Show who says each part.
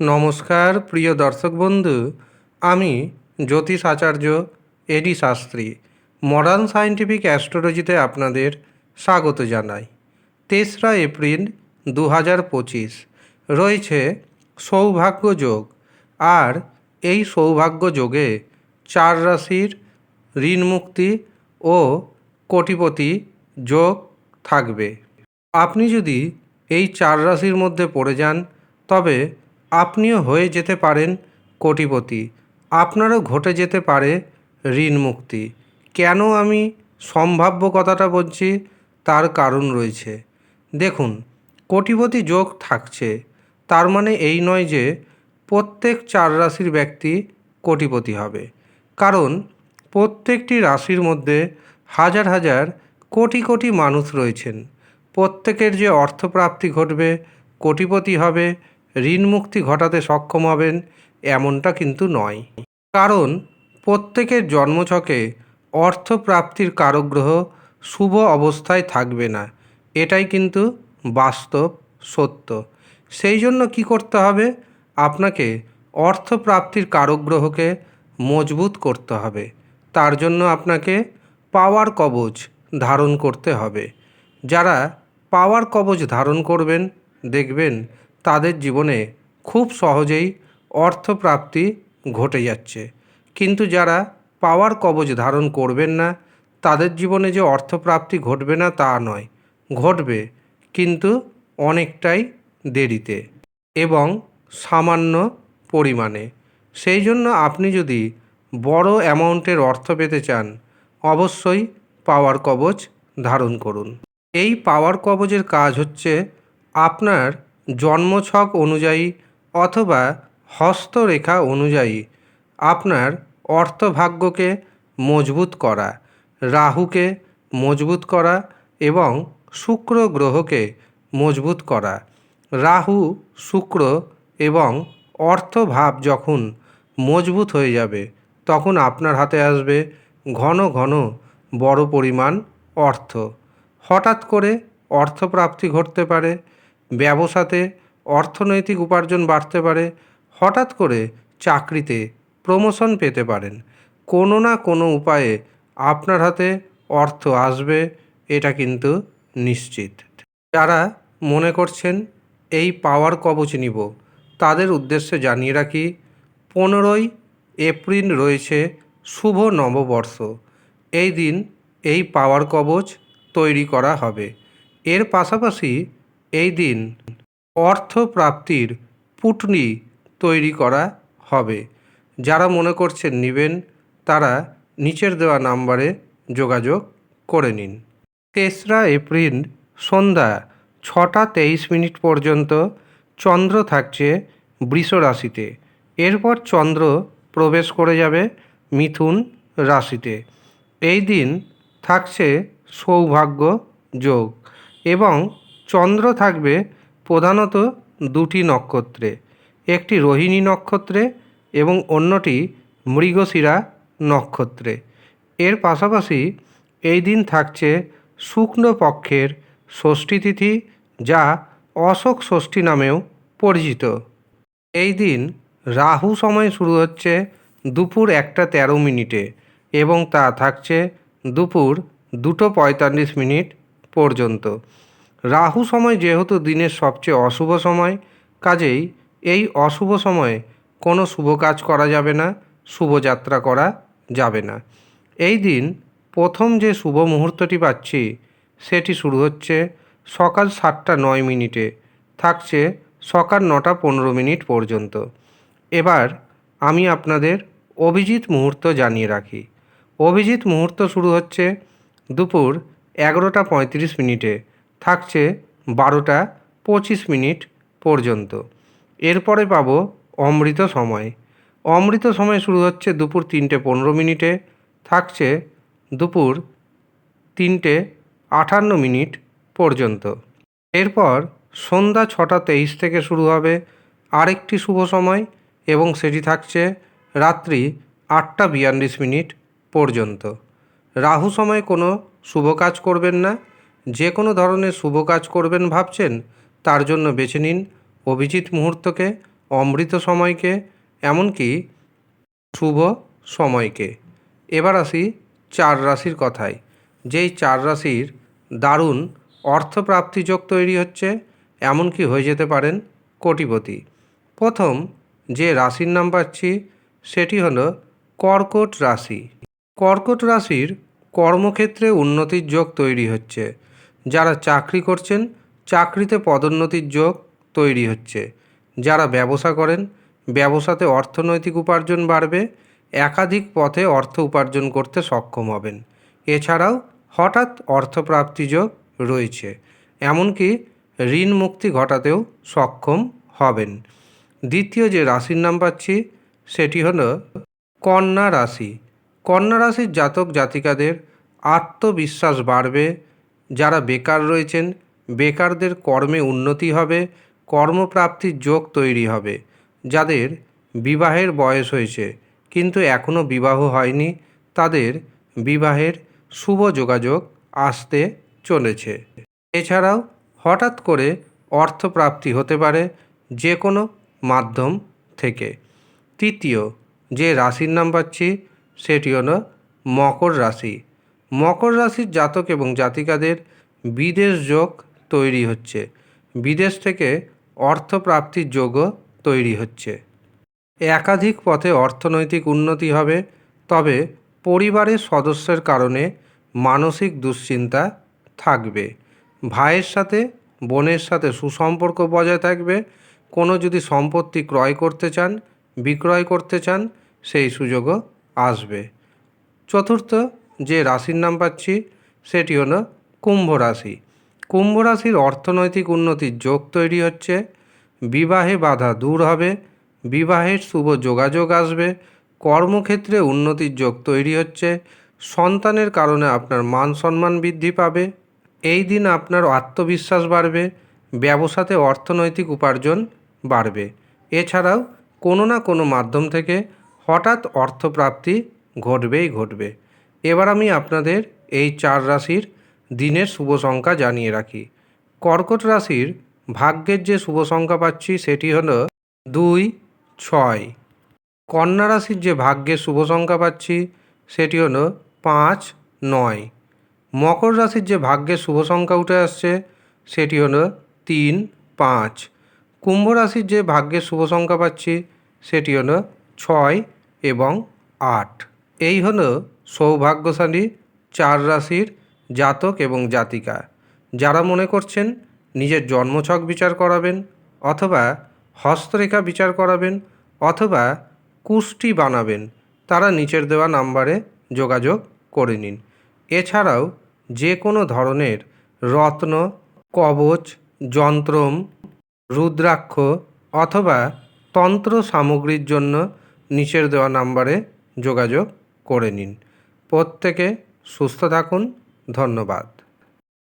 Speaker 1: নমস্কার, প্রিয় দর্শক বন্ধু। আমি জ্যোতিষ আচার্য A D Shastri. Modern scientific অ্যাস্ট্রোলজিতে আপনাদের স্বাগত জানাই। তেসরা এপ্রিল দু হাজার পঁচিশ। রয়েছে সৌভাগ্য যোগ। আর এই সৌভাগ্য যোগে চার রাশির ঋণ মুক্তি ও কোটিপতি যোগ থাকবে। আপনি যদি এই চার রাশির মধ্যে পড়ে যান, তবে আপনিও হয়ে যেতে পারেন কোটিপতি। আপনারও ঘটে যেতে পারে ঋণ মুক্তি। কেন আমি সম্ভাব্য কথাটা বলছি তার কারণ রয়েছে। দেখুন, কোটিপতি যোগ থাকছে। তার মানে এই নয় যে প্রত্যেক চার রাশির ব্যক্তি কোটিপতি হবে। কারণ প্রত্যেকটি রাশির মধ্যে হাজার হাজার কোটি কোটি মানুষ রয়েছেন। প্রত্যেকের যে অর্থপ্রাপ্তি ঘটবে, কোটিপতি হবে ঋণ মুক্তি ঘটাতে সক্ষম হবেন এমনটা কিন্তু নয়। কারণ প্রত্যেকের জন্মছকে অর্থপ্রাপ্তির কারগ্রহ শুভ অবস্থায় থাকবে না। এটাই কিন্তু বাস্তব সত্য। সেই জন্য কি করতে হবে? আপনাকে অর্থপ্রাপ্তির কারগ্রহকে মজবুত করতে হবে। তার জন্য আপনাকে পাওয়ার কবচ ধারণ করতে হবে। যারা পাওয়ার কবচ ধারণ করবেন, দেখবেন তাদের জীবনে খুব সহজেই অর্থপ্রাপ্তি ঘটে যাচ্ছে। কিন্তু যারা পাওয়ার কবচ ধারণ করবেন না, তাদের জীবনে যে অর্থপ্রাপ্তি ঘটবে না তা নয়, ঘটবে কিন্তু অনেকটাই দেরিতে এবং সামান্য পরিমাণে। সেই জন্য আপনি যদি বড় অ্যামাউন্টের অর্থ পেতে চান, অবশ্যই পাওয়ার কবচ ধারণ করুন। এই পাওয়ার কবচের কাজ হচ্ছে আপনার জন্মছক অনুযায়ী অথবা হস্তরেখা অনুযায়ী আপনার অর্থভাগ্যকে মজবুত করা, রাহুকে মজবুত করা এবং শুক্র গ্রহকে মজবুত করা। রাহু, শুক্র এবং অর্থভাব যখন মজবুত হয়ে যাবে, তখন আপনার হাতে আসবে ঘন ঘন বড় পরিমাণ অর্থ। হঠাৎ করে অর্থপ্রাপ্তি ঘটতে পারে ব্যবসাতে অর্থনৈতিক উপার্জন বাড়তে পারে, হঠাৎ করে চাকরিতে প্রমোশন পেতে পারেন। কোনো না কোনো উপায়ে আপনার হাতে অর্থ আসবে, এটা কিন্তু নিশ্চিত। যারা মনে করছেন এই পাওয়ার কবচ নিব, তাদের উদ্দেশ্যে জানিয়ে রাখি, পনেরোই এপ্রিল রয়েছে শুভ নববর্ষ। এই দিন এই পাওয়ার কবচ তৈরি করা হবে। এর পাশাপাশি এই দিন অর্থ প্রাপ্তির পুটনি তৈরি করা হবে। যারা মনে করছেন নেবেন, তারা নিচের দেওয়া নাম্বারে যোগাযোগ করে নিন। তেসরা এপ্রিল সন্ধ্যা ছটা তেইশ মিনিট পর্যন্ত চন্দ্র থাকছে বৃষ রাশিতে। এরপর চন্দ্র প্রবেশ করে যাবে মিথুন রাশিতে। এই দিন থাকছে সৌভাগ্য যোগ এবং চন্দ্র থাকবে প্রধানত দুটি নক্ষত্রে, একটি রোহিণী নক্ষত্রে এবং অন্যটি মৃগশিরা নক্ষত্রে। এর পাশাপাশি এই দিন থাকছে শুক্ল পক্ষের ষষ্ঠী তিথি, যা অশোক ষষ্ঠী নামেও পরিচিত। এই দিন রাহু সময় শুরু হচ্ছে দুপুর একটা তেরো মিনিটে এবং তা থাকছে দুপুর দুটো পঁয়তাল্লিশ মিনিট পর্যন্ত। রাহু সময় যেহেতু দিনের সবচেয়ে অশুভ সময়, কাজেই এই অশুভ সময়ে কোনো শুভ কাজ করা যাবে না শুভযাত্রা করা যাবে না। এই দিন প্রথম যে শুভ মুহূর্তটি পাচ্ছি, সেটি শুরু হচ্ছে সকাল সাতটা নয় মিনিটে, থাকছে সকাল নটা পনেরো মিনিট পর্যন্ত। এবার আমি আপনাদের অভিজিৎ মুহূর্ত জানিয়ে রাখি। অভিজিৎ মুহূর্ত শুরু হচ্ছে দুপুর এগারোটা পঁয়ত্রিশ মিনিটে থাকছে বারোটা পঁচিশ মিনিট পর্যন্ত। এরপরে পাবো অমৃত সময়। অমৃত সময় শুরু হচ্ছে দুপুর তিনটে পনেরো মিনিটে, থাকছে দুপুর তিনটে আটান্ন মিনিট পর্যন্ত। এরপর সন্ধ্যা ছটা তেইশ থেকে শুরু হবে আরেকটি শুভ সময় এবং সেটি থাকছে রাত্রি আটটা বিয়াল্লিশ মিনিট পর্যন্ত। রাহু সময় কোনো শুভ কাজ করবেন না। যে কোনো ধরনের শুভ কাজ করবেন ভাবছেন, তার জন্য বেছে নিন অভিজিৎ মুহূর্তকে, অমৃত সময়কে, এমনকি শুভ সময়কে। এবার আসি চার রাশির কথায়। যেই চার রাশির দারুণ অর্থপ্রাপ্তি যোগ তৈরি হচ্ছে, এমনকি হয়ে যেতে পারেন কোটিপতি। প্রথম যে রাশির নাম পাচ্ছি, সেটি হলো কর্কট রাশি। কর্কট রাশির কর্মক্ষেত্রে উন্নতির যোগ তৈরি হচ্ছে। যারা চাকরি করছেন, চাকরিতে পদোন্নতির যোগ তৈরি হচ্ছে। যারা ব্যবসা করেন, ব্যবসাতে অর্থনৈতিক উপার্জন বাড়বে, একাধিক পথে অর্থ উপার্জন করতে সক্ষম হবেন। এছাড়াও হঠাৎ অর্থপ্রাপ্তি যোগ রয়েছে, এমনকি ঋণ মুক্তি ঘটাতেও সক্ষম হবেন। দ্বিতীয় যে রাশির নাম পাচ্ছি, সেটি হল কন্যা রাশি। কন্যা রাশির জাতক জাতিকাদের আত্মবিশ্বাস বাড়বে যারা বেকার রয়েছেন, বেকারদের কর্মে উন্নতি হবে, কর্মপ্রাপ্তির যোগ তৈরি হবে। যাদের বিবাহের বয়স হয়েছে, কিন্তু এখনও বিবাহ হয়নি, তাদের বিবাহের শুভ যোগাযোগ আসতে চলেছে। এছাড়াও হঠাৎ করে অর্থপ্রাপ্তি হতে পারে যে কোনো মাধ্যম থেকে। তৃতীয় যে রাশির নাম পাচ্ছি, সেটি হলো মকর রাশি। মকর রাশির জাতক এবং জাতিকাদের বিদেশ যোগ তৈরি হচ্ছে। বিদেশ থেকে অর্থপ্রাপ্তির যোগও তৈরি হচ্ছে। একাধিক পথে অর্থনৈতিক উন্নতি হবে, তবে পরিবারের সদস্যের কারণে মানসিক দুশ্চিন্তা থাকবে। ভাইয়ের সাথে, বোনের সাথে সুসম্পর্ক বজায় থাকবে। কোনো যদি সম্পত্তি ক্রয় করতে চান, বিক্রয় করতে চান, সেই সুযোগও আসবে। চতুর্থ যে রাশির নাম পাচ্ছি, সেটি হলো কুম্ভ রাশি। কুম্ভ রাশির অর্থনৈতিক উন্নতির যোগ তৈরি হচ্ছে। বিবাহে বাধা দূর হবে, বিবাহের শুভ যোগাযোগ আসবে, কর্মক্ষেত্রে উন্নতির যোগ তৈরি হচ্ছে, সন্তানের কারণে আপনার মান সম্মান বৃদ্ধি পাবে, এই দিন আপনার আত্মবিশ্বাস বাড়বে, ব্যবসাতে অর্থনৈতিক উপার্জন বাড়বে। এছাড়াও কোনো না কোনো মাধ্যম থেকে হঠাৎ অর্থপ্রাপ্তি ঘটবেই ঘটবে। এবার আমি আপনাদের এই চার রাশির দিনের শুভ সংখ্যা জানিয়ে রাখি। কর্কট রাশির ভাগ্যের যে শুভ সংখ্যা পাচ্ছি সেটি হলো দুই, ছয়। কন্যা রাশির যে ভাগ্যের শুভ সংখ্যা পাচ্ছি সেটি হলো পাঁচ, নয়। মকর রাশির যে ভাগ্যের শুভ সংখ্যা উঠে আসছে সেটি হলো তিন, পাঁচ। কুম্ভ রাশির যে ভাগ্যের শুভ সংখ্যা পাচ্ছি সেটি হলো ছয় এবং আট। এই হলো সৌভাগ্যশালী চার রাশির জাতক এবং জাতিকা। যারা মনে করছেন নিজের জন্মছক বিচার করাবেন অথবা হস্তরেখা বিচার করাবেন অথবা কুষ্টি বানাবেন, তারা নিচের দেওয়া নাম্বারে যোগাযোগ করে নিন। এছাড়াও যে কোনো ধরনের রত্ন, কবচ, যন্ত্রম, রুদ্রাক্ষ অথবা তন্ত্র সামগ্রীর জন্য নিচের দেওয়া নাম্বারে যোগাযোগ করে নিন। প্রত্যেকে সুস্থ থাকুন। ধন্যবাদ।